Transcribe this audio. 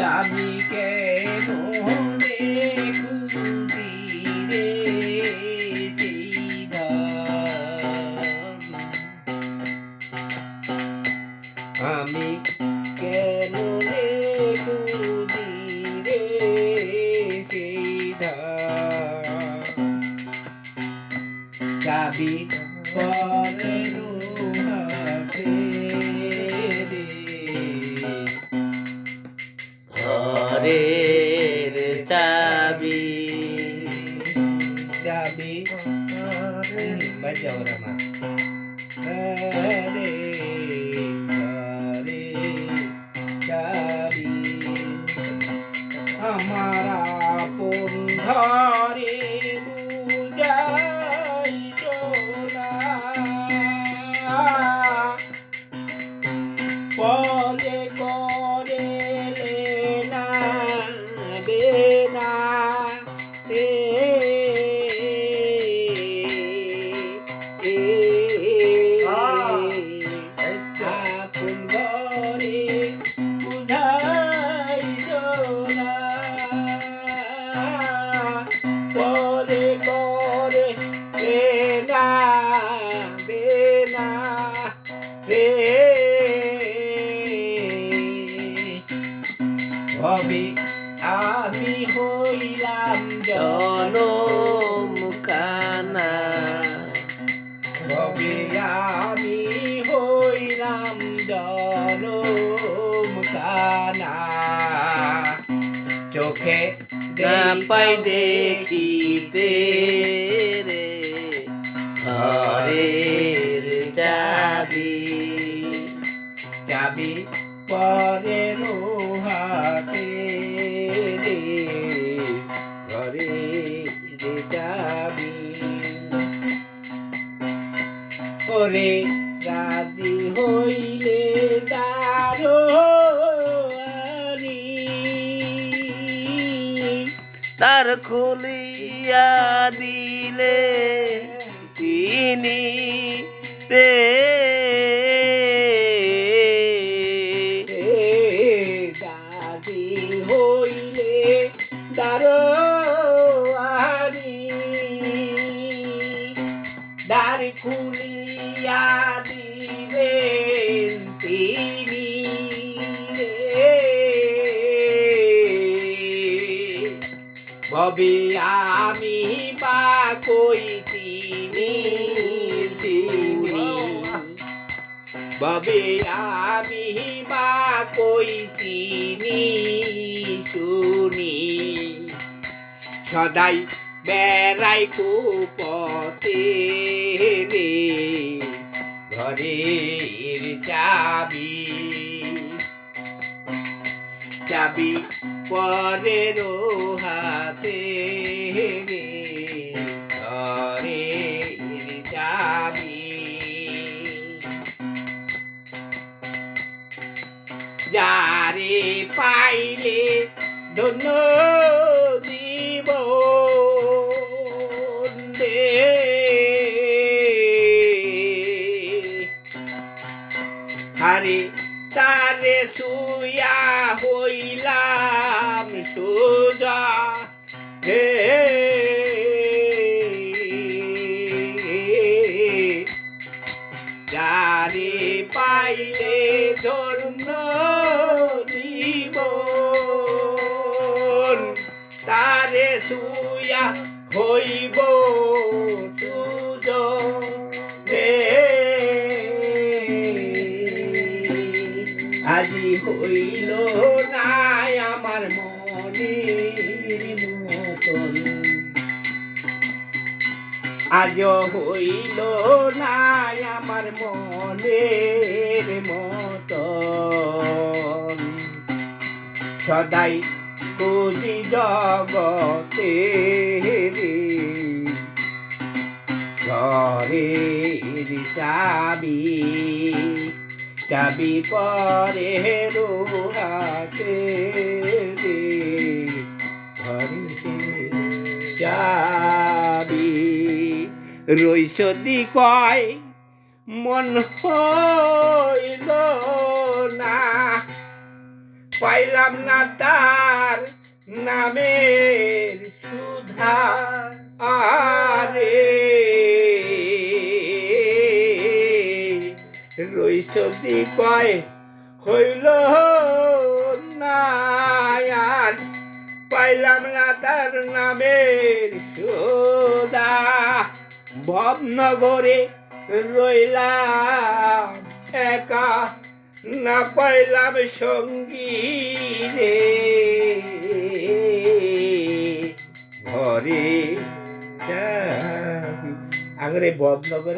আমি কেন রে রে আমি কেন রে খুঁজি রে। চাবি পরের হাতে ঘরের চাবি। চাবি বাজাও রামা। রে জনম কানা হবে আমি হইলাম জনম কানা চোখে না পাই দেখি দেখিতে রে ঘরের চাবি। চাবি পরের হাতে চাবি করে রাজি হইলে দারো তার খুলিয়া দিলে তিনি রে দ্বার খুলিয়া দিবেন তিনি ববে আমি বা কই তিনি তিনি। বাবে আমি বা কই তিনি শুনি। সদাই বেড়াই কুপতে রে ঘরের চাবি। চাবি পরের হাতে যারে পাইলে ধন্য আরে তারে সুয়া হইলাম সোজা। হে যারে পাইলে ধন্য জীব তারে সুয়া হইব সুজ হইল না আমার মনের মতন। আজ হইল না আমার মনের মতন। সদাই খুঁজি জগতে চাবি পরে হাতে রে ঘরের চাবি রইসদি কয়, মন হইল না। পাইলাম না তার নামের সুধা। আরে রইসদি কয়, হইল না আর পাইলাম না তার নামের সুধা ভবনগরে রইলাম একা, না পাইলাম সঙ্গী রে ঘরে। আগরে বদনগরে